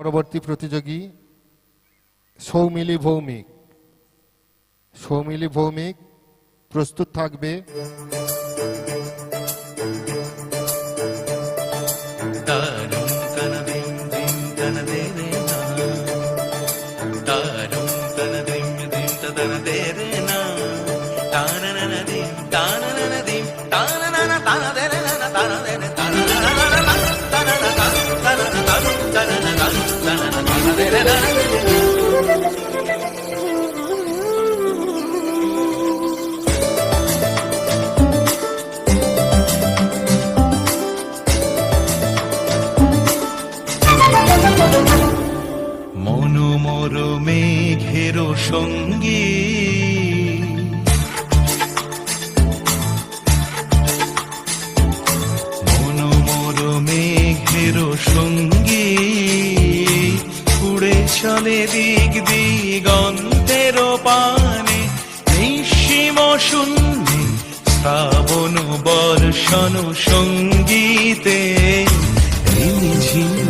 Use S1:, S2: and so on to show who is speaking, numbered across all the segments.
S1: পরবর্তী প্রতিযোগী সৌমিলি ভৌমিক। সৌমিলি ভৌমিক প্রস্তুত থাকবে।
S2: মনোমর মেঘের সঙ্গী। মনোমর মেঘের সঙ্গী। উড়ে চলে দিক দিগন্তের পানে নিঃসীম শূন্যে শ্রাবণ বর্ষণ সঙ্গীতে ঝিম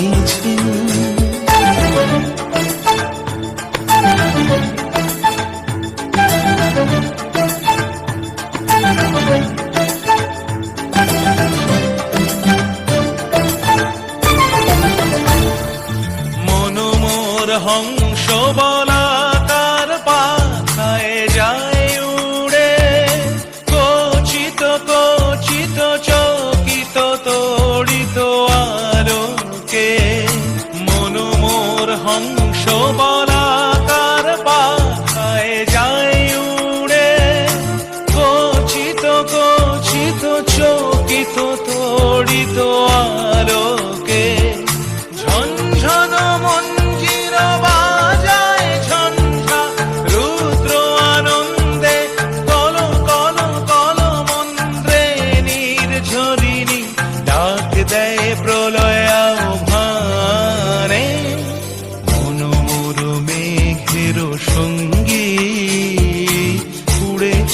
S2: হংস বলাকার পাখায় যায় উড়ে। কচিত কচিত, চকিত, তড়িত আলোকে। মনোমোর হংস বলাকার পাখায় যায় উড়ে। কচিত কচিত, চকিত, তড়িত দেয় প্রলয় আহ্বানে মেঘের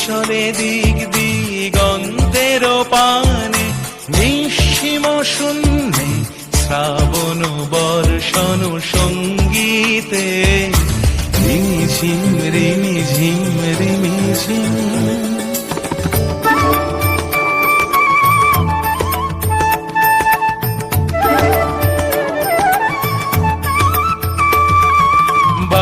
S2: চলে দিক পানে শ্রাবণ সঙ্গীতে। ঝিম রিমি ঝিম রিমি ঝিম।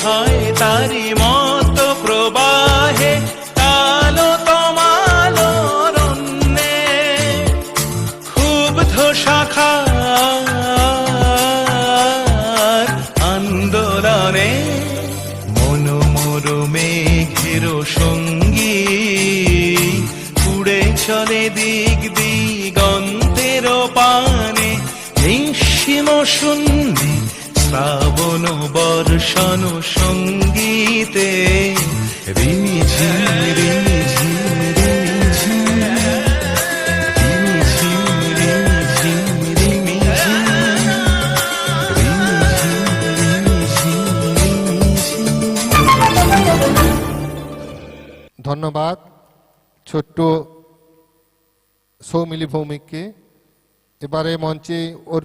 S2: ধায় তারি মত প্রবাহে তালো তমালো ক্ষুব্ধ শাখা আন্দোলনে মনোমোর মেঘের সঙ্গী। উড়ে চলে দিক দিগন্তের পানে, নিঃসীম শূন্যে শ্রাবণ বর্ষণ সঙ্গীতে রিমি ঝিম
S1: ধন্যবাদ ছোট্ট সৌমিলি ভৌমিককে। এবারে মঞ্চে ওর